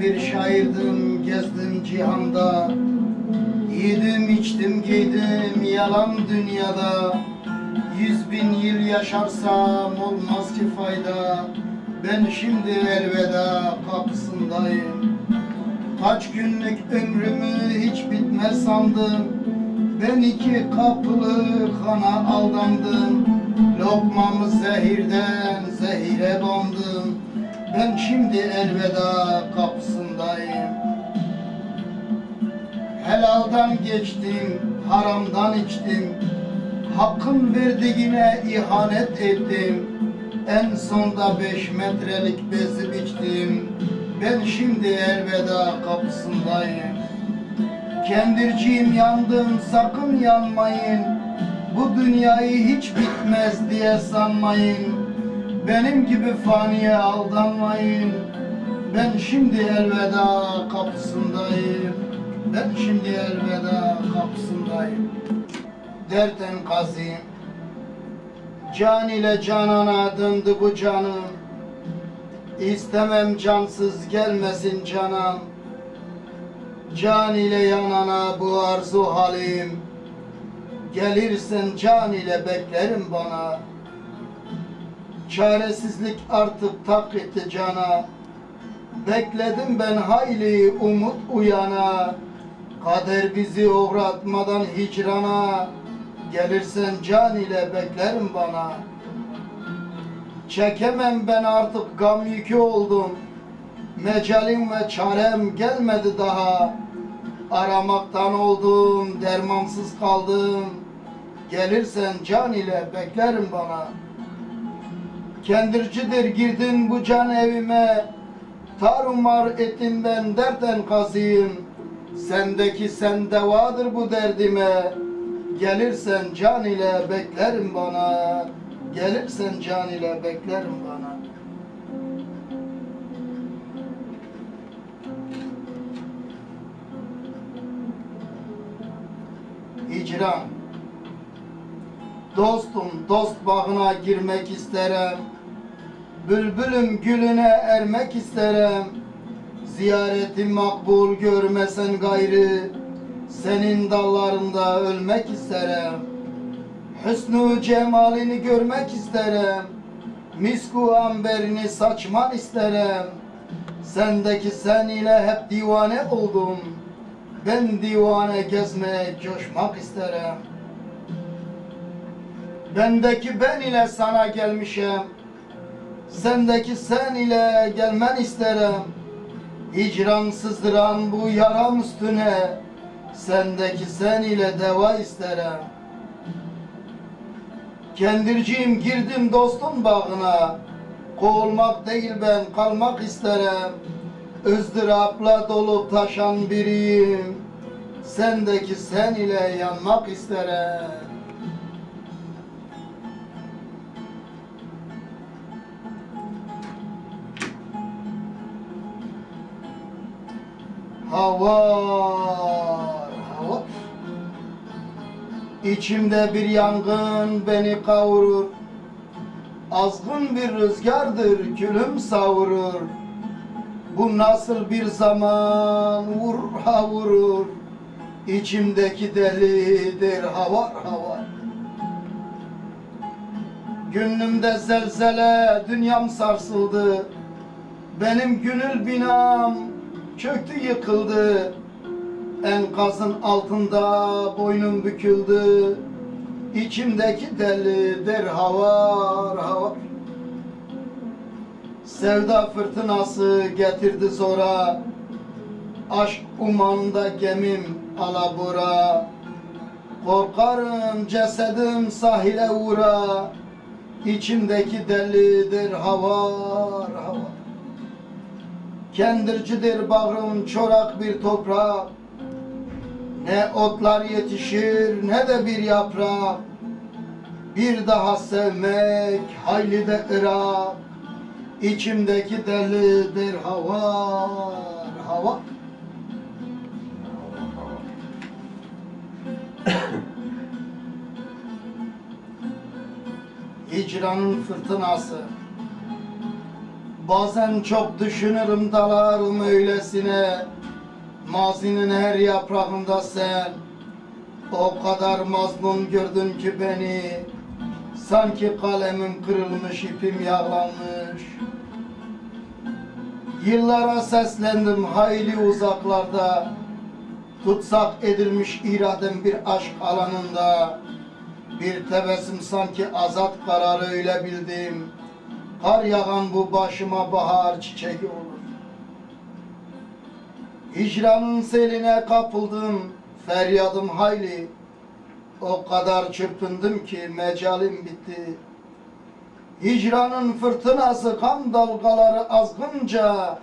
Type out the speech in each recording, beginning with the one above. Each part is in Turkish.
bir şairdim gezdim cihanda. Yedim içtim giydim yalan dünyada. Yüz bin yıl yaşarsam olmaz ki fayda. Ben şimdi elveda kapısındayım. Kaç günlük ömrümü hiç bitmez sandım. Ben iki kapılı kana aldandım. Lokmamı zehirden zehire Ben şimdi elveda kapısındayım. Helaldan geçtim, haramdan içtim. Hakkın verdiğine ihanet ettim. En sonda beş metrelik bezi biçtim. Ben şimdi elveda kapısındayım. Kendirciğim yandım sakın yanmayın. Bu dünyayı hiç bitmez diye sanmayın Benim gibi faniye aldanmayın. Ben şimdi elveda kapısındayım. Ben şimdi elveda kapısındayım. Derten kazıyım. Can ile canana döndü bu canım. İstemem cansız gelmesin canan Can ile yanana bu arzu halim. Gelirsen can ile beklerim bana Çaresizlik artık tak etti cana. Bekledim ben hayli umut uyana. Kader bizi uğratmadan hicrana. Gelirsen can ile beklerim bana. Çekemem ben artık gam yükü oldum. Mecalim ve çarem gelmedi daha. Aramaktan oldum, dermansız kaldım. Gelirsen can ile beklerim bana Kendircidir girdin bu can evime. Tarumar ettin ben derden kazıyım. Sendeki sen devadır bu derdime. Gelirsen can ile beklerim bana. Gelirsen can ile beklerim bana. Hicran Dostum dost bağına girmek isterim Bülbülüm gülüne ermek isterim. Ziyaretim makbul görmesen gayrı Senin dallarında ölmek isterim. Hüsnü cemalini görmek isterim. Misku amberini saçman isterim. Sendeki sen ile hep divane oldum. Ben divane gezmeye coşmak isterim. Bendeki ben ile sana gelmişim Sendeki sen ile gelmen isterim. Hicran sızdıran bu yaram üstüne Sendeki sen ile deva isterim. Kendirciğim girdim dostun bağına. Kovulmak değil ben kalmak isterim. Izdırapla dolup taşan biriyim. Sendeki sen ile yanmak isterim Hava, hava. İçimde bir yangın beni kavurur. Azgın bir rüzgardır külüm savurur. Bu nasıl bir zaman vur ha vurur. İçimdeki delidir havar havar. Gönlümde zelzele dünyam sarsıldı. Benim gönül binam çöktü yıkıldı. Enkazın altında boynum büküldü. İçimdeki delidir havar havar. Sevda fırtınası getirdi zora. Aşk umanda gemim alabora. Korkarım cesedim sahile uğra. İçimdeki delidir havar. Kendircidir bağrım çorak bir toprak Ne otlar yetişir ne de bir yaprak Bir daha sevmek hayli de ırak İçimdeki delidir hava hava. Hicranın fırtınası Bazen çok düşünürüm dalarım öylesine? Mazinin her yaprağında sen. O kadar mazlum gördün ki beni. Sanki kalemim kırılmış ipim yağlanmış. Yıllara seslendim hayli uzaklarda. Tutsak edilmiş iradem bir aşk alanında. Bir tebessüm sanki azat kararı öyle bildim Kar yağan bu başıma bahar çiçeği olur. Hicranın seline kapıldım Feryadım hayli. O kadar çırpındım ki mecalim bitti. Hicranın fırtınası kan dalgaları azgınca.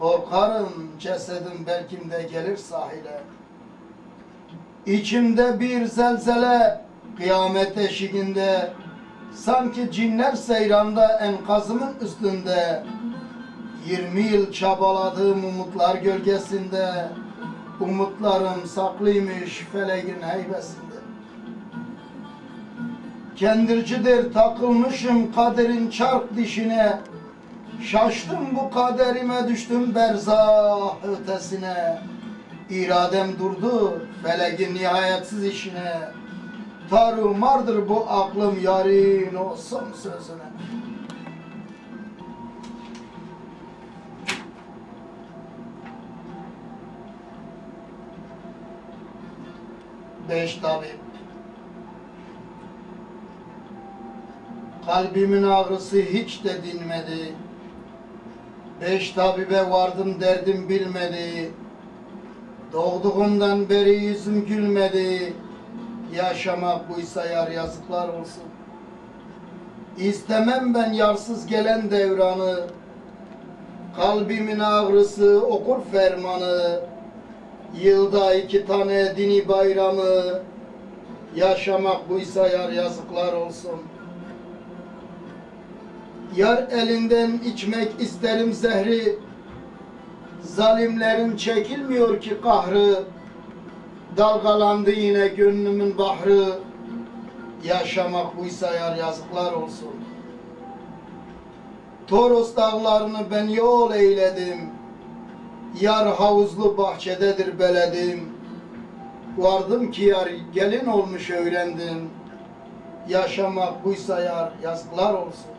Korkarım cesedim belkimde gelir sahile. İçimde bir zelzele kıyamet eşiğinde Sanki cinler seyranda enkazımın üstünde 20 yıl çabaladığım umutlar gölgesinde Umutlarım saklıymış feleğin heybesinde. Kendircidir takılmışım kaderin çark dişine Şaştım bu kaderime düştüm berzah ötesine. İradem durdu feleğin nihayetsiz işine Tarumardır bu aklım yarın olsun sözüne. Beş tabip Kalbimin ağrısı hiç de dinmedi. Beş tabibe vardım derdim bilmedi. Doğduğumdan beri yüzüm gülmedi Yaşamak buysa yar yazıklar olsun. İstemem ben yarsız gelen devranı Kalbimin ağrısı okur fermanı. Yılda iki tane dini bayramı Yaşamak buysa yar yazıklar olsun. Yar elinden içmek isterim zehri Zalimlerin çekilmiyor ki kahrı Dalgalandı yine gönlümün bahrı. Yaşamak buysa yar yazıklar olsun. Toros dağlarını ben yol eyledim. Yar havuzlu bahçededir beledim. Vardım ki yar gelin olmuş öğrendim. Yaşamak buysa yar yazıklar olsun.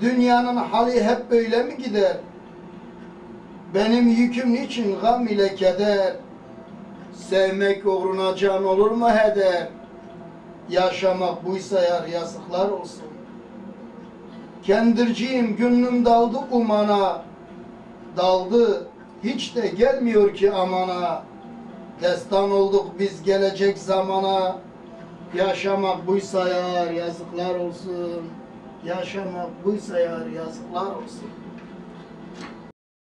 Dünyanın hali hep böyle mi gider? Benim yüküm niçin gam ile keder? Sevmek uğruna can olur mu heder? Yaşamak buysa yar yazıklar olsun. Kendirciyim gönlüm daldı umana. Daldı hiç de gelmiyor ki amana. Destan olduk biz gelecek zamana. Yaşamak buysa yar yazıklar olsun. Yaşamak buysa yar yazıklar olsun.